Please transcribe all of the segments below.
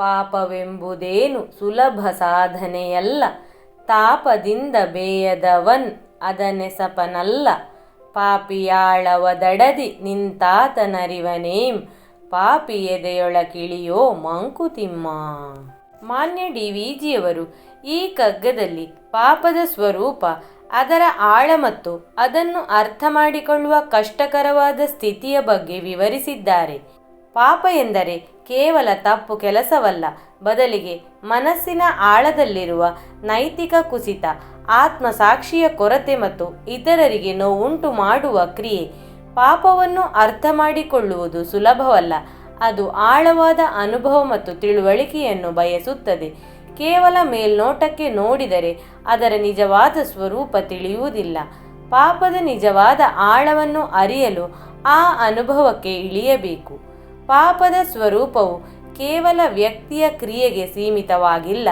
ಪಾಪವೆಂಬುದೇನು ಸುಲಭ ಸಾಧನೆಯಲ್ಲ. ತಾಪದಿಂದ ಬೇಯದವನ್ ಅದನೆಸಪನಲ್ಲ. ಪಾಪಿಯಾಳವದಡದಿ ನಿಂತಾತನರಿವನೇಂ ಪಾಪಿ ಎದೆಯೊಳಕಿಳಿಯೋ ಮಂಕುತಿಮ್ಮ. ಮಾನ್ಯ ಡಿ ವಿ ಜಿಯವರು ಈ ಕಗ್ಗದಲ್ಲಿ ಪಾಪದ ಸ್ವರೂಪ, ಅದರ ಆಳ ಮತ್ತು ಅದನ್ನು ಅರ್ಥ ಮಾಡಿಕೊಳ್ಳುವ ಕಷ್ಟಕರವಾದ ಸ್ಥಿತಿಯ ಬಗ್ಗೆ ವಿವರಿಸಿದ್ದಾರೆ. ಪಾಪ ಎಂದರೆ ಕೇವಲ ತಪ್ಪು ಕೆಲಸವಲ್ಲ. ಬದಲಿಗೆ ಮನಸ್ಸಿನ ಆಳದಲ್ಲಿರುವ ನೈತಿಕ ಕುಸಿತ, ಆತ್ಮಸಾಕ್ಷಿಯ ಕೊರತೆ ಮತ್ತು ಇತರರಿಗೆ ನೋವುಂಟು ಮಾಡುವ ಕ್ರಿಯೆ. ಪಾಪವನ್ನು ಅರ್ಥ ಮಾಡಿಕೊಳ್ಳುವುದು ಸುಲಭವಲ್ಲ. ಅದು ಆಳವಾದ ಅನುಭವ ಮತ್ತು ತಿಳುವಳಿಕೆಯನ್ನು ಬಯಸುತ್ತದೆ. ಕೇವಲ ಮೇಲ್ನೋಟಕ್ಕೆ ನೋಡಿದರೆ ಅದರ ನಿಜವಾದ ಸ್ವರೂಪ ತಿಳಿಯುವುದಿಲ್ಲ. ಪಾಪದ ನಿಜವಾದ ಆಳವನ್ನು ಅರಿಯಲು ಆ ಅನುಭವಕ್ಕೆ ಇಳಿಯಬೇಕು. ಪಾಪದ ಸ್ವರೂಪವು ಕೇವಲ ವ್ಯಕ್ತಿಯ ಕ್ರಿಯೆಗೆ ಸೀಮಿತವಾಗಿಲ್ಲ.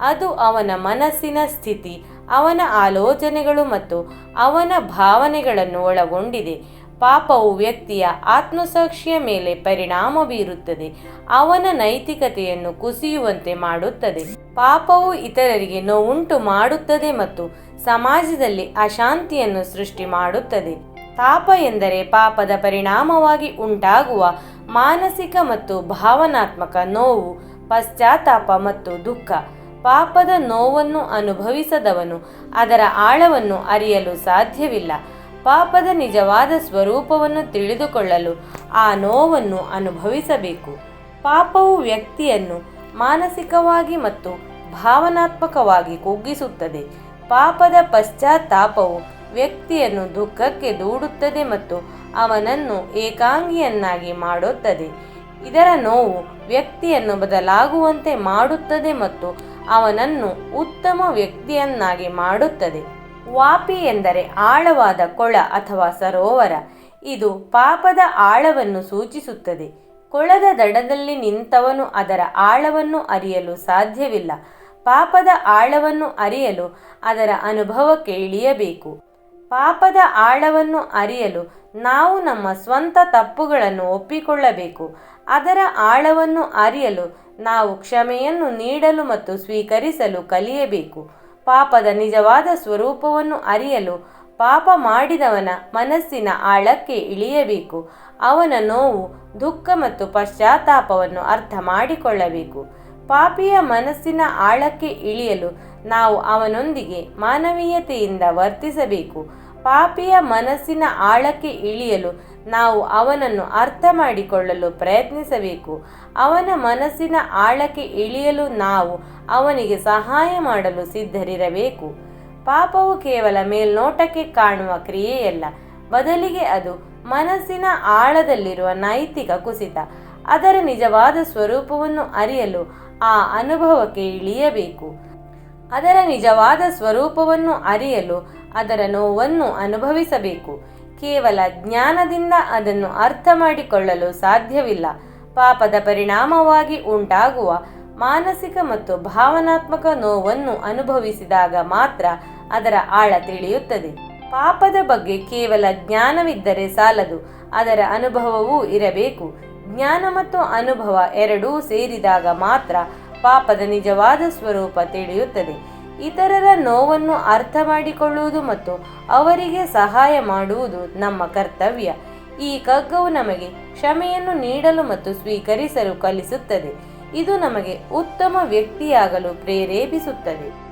ಅದು ಅವನ ಮನಸ್ಸಿನ ಸ್ಥಿತಿ, ಅವನ ಆಲೋಚನೆಗಳು ಮತ್ತು ಅವನ ಭಾವನೆಗಳನ್ನು ಒಳಗೊಂಡಿದೆ. ಪಾಪವು ವ್ಯಕ್ತಿಯ ಆತ್ಮಸಾಕ್ಷಿಯ ಮೇಲೆ ಪರಿಣಾಮ ಬೀರುತ್ತದೆ, ಅವನ ನೈತಿಕತೆಯನ್ನು ಕುಸಿಯುವಂತೆ ಮಾಡುತ್ತದೆ. ಪಾಪವು ಇತರರಿಗೆ ನೋವುಂಟು ಮಾಡುತ್ತದೆ ಮತ್ತು ಸಮಾಜದಲ್ಲಿ ಅಶಾಂತಿಯನ್ನು ಸೃಷ್ಟಿ ಮಾಡುತ್ತದೆ. ಪಾಪ ಎಂದರೆ ಪಾಪದ ಪರಿಣಾಮವಾಗಿ ಉಂಟಾಗುವ ಮಾನಸಿಕ ಮತ್ತು ಭಾವನಾತ್ಮಕ ನೋವು, ಪಶ್ಚಾತ್ತಾಪ ಮತ್ತು ದುಃಖ. ಪಾಪದ ನೋವನ್ನು ಅನುಭವಿಸದವನು ಅದರ ಆಳವನ್ನು ಅರಿಯಲು ಸಾಧ್ಯವಿಲ್ಲ. ಪಾಪದ ನಿಜವಾದ ಸ್ವರೂಪವನ್ನು ತಿಳಿದುಕೊಳ್ಳಲು ಆ ನೋವನ್ನು ಅನುಭವಿಸಬೇಕು. ಪಾಪವು ವ್ಯಕ್ತಿಯನ್ನು ಮಾನಸಿಕವಾಗಿ ಮತ್ತು ಭಾವನಾತ್ಮಕವಾಗಿ ಕುಗ್ಗಿಸುತ್ತದೆ. ಪಾಪದ ಪಶ್ಚಾತ್ತಾಪವು ವ್ಯಕ್ತಿಯನ್ನು ದುಃಖಕ್ಕೆ ದೂಡುತ್ತದೆ ಮತ್ತು ಅವನನ್ನು ಏಕಾಂಗಿಯನ್ನಾಗಿ ಮಾಡುತ್ತದೆ. ಇದರ ನೋವು ವ್ಯಕ್ತಿಯನ್ನು ಬದಲಾಗುವಂತೆ ಮಾಡುತ್ತದೆ ಮತ್ತು ಅವನನ್ನು ಉತ್ತಮ ವ್ಯಕ್ತಿಯನ್ನಾಗಿ ಮಾಡುತ್ತದೆ. ವಾಪಿ ಎಂದರೆ ಆಳವಾದ ಕೊಳ ಅಥವಾ ಸರೋವರ. ಇದು ಪಾಪದ ಆಳವನ್ನು ಸೂಚಿಸುತ್ತದೆ. ಕೊಳದ ದಡದಲ್ಲಿ ನಿಂತವನು ಅದರ ಆಳವನ್ನು ಅರಿಯಲು ಸಾಧ್ಯವಿಲ್ಲ. ಪಾಪದ ಆಳವನ್ನು ಅರಿಯಲು ಅದರ ಅನುಭವಕ್ಕೆ ಇಳಿಯಬೇಕು. ಪಾಪದ ಆಳವನ್ನು ಅರಿಯಲು ನಾವು ನಮ್ಮ ಸ್ವಂತ ತಪ್ಪುಗಳನ್ನು ಒಪ್ಪಿಕೊಳ್ಳಬೇಕು. ಅದರ ಆಳವನ್ನು ಅರಿಯಲು ನಾವು ಕ್ಷಮೆಯನ್ನು ನೀಡಲು ಮತ್ತು ಸ್ವೀಕರಿಸಲು ಕಲಿಯಬೇಕು. ಪಾಪದ ನಿಜವಾದ ಸ್ವರೂಪವನ್ನು ಅರಿಯಲು ಪಾಪ ಮಾಡಿದವನ ಮನಸ್ಸಿನ ಆಳಕ್ಕೆ ಇಳಿಯಬೇಕು. ಅವನ ನೋವು, ದುಃಖ ಮತ್ತು ಪಶ್ಚಾತ್ತಾಪವನ್ನು ಅರ್ಥ ಮಾಡಿಕೊಳ್ಳಬೇಕು. ಪಾಪಿಯ ಮನಸ್ಸಿನ ಆಳಕ್ಕೆ ಇಳಿಯಲು ನಾವು ಅವನೊಂದಿಗೆ ಮಾನವೀಯತೆಯಿಂದ ವರ್ತಿಸಬೇಕು. ಪಾಪಿಯ ಮನಸ್ಸಿನ ಆಳಕ್ಕೆ ಇಳಿಯಲು ನಾವು ಅವನನ್ನು ಅರ್ಥ ಮಾಡಿಕೊಳ್ಳಲು ಪ್ರಯತ್ನಿಸಬೇಕು. ಅವನ ಮನಸ್ಸಿನ ಆಳಕ್ಕೆ ಇಳಿಯಲು ನಾವು ಅವನಿಗೆ ಸಹಾಯ ಮಾಡಲು ಸಿದ್ಧರಿರಬೇಕು. ಪಾಪವು ಕೇವಲ ಮೇಲ್ನೋಟಕ್ಕೆ ಕಾಣುವ ಕ್ರಿಯೆಯಲ್ಲ, ಬದಲಿಗೆ ಅದು ಮನಸ್ಸಿನ ಆಳದಲ್ಲಿರುವ ನೈತಿಕ ಕುಸಿತ. ಅದರ ನಿಜವಾದ ಸ್ವರೂಪವನ್ನು ಅರಿಯಲು ಆ ಅನುಭವಕ್ಕೆ ಇಳಿಯಬೇಕು. ಅದರ ನಿಜವಾದ ಸ್ವರೂಪವನ್ನು ಅರಿಯಲು ಅದರ ನೋವನ್ನು ಅನುಭವಿಸಬೇಕು. ಕೇವಲ ಜ್ಞಾನದಿಂದ ಅದನ್ನು ಅರ್ಥ ಮಾಡಿಕೊಳ್ಳಲು ಸಾಧ್ಯವಿಲ್ಲ. ಪಾಪದ ಪರಿಣಾಮವಾಗಿ ಉಂಟಾಗುವ ಮಾನಸಿಕ ಮತ್ತು ಭಾವನಾತ್ಮಕ ನೋವನ್ನು ಅನುಭವಿಸಿದಾಗ ಮಾತ್ರ ಅದರ ಆಳ ತಿಳಿಯುತ್ತದೆ. ಪಾಪದ ಬಗ್ಗೆ ಕೇವಲ ಜ್ಞಾನವಿದ್ದರೆ ಸಾಲದು. ಅದರ ಅನುಭವವೂ ಇರಬೇಕು. ಜ್ಞಾನ ಮತ್ತು ಅನುಭವ ಎರಡೂ ಸೇರಿದಾಗ ಮಾತ್ರ ಪಾಪದ ನಿಜವಾದ ಸ್ವರೂಪ ತಿಳಿಯುತ್ತದೆ. ಇತರರ ನೋವನ್ನು ಅರ್ಥ ಮಾಡಿಕೊಳ್ಳುವುದು ಮತ್ತು ಅವರಿಗೆ ಸಹಾಯ ಮಾಡುವುದು ನಮ್ಮ ಕರ್ತವ್ಯ. ಈ ಕಗ್ಗವು ನಮಗೆ ಕ್ಷಮೆಯನ್ನು ನೀಡಲು ಮತ್ತು ಸ್ವೀಕರಿಸಲು ಕಲಿಸುತ್ತದೆ. ಇದು ನಮಗೆ ಉತ್ತಮ ವ್ಯಕ್ತಿಯಾಗಲು ಪ್ರೇರೇಪಿಸುತ್ತದೆ.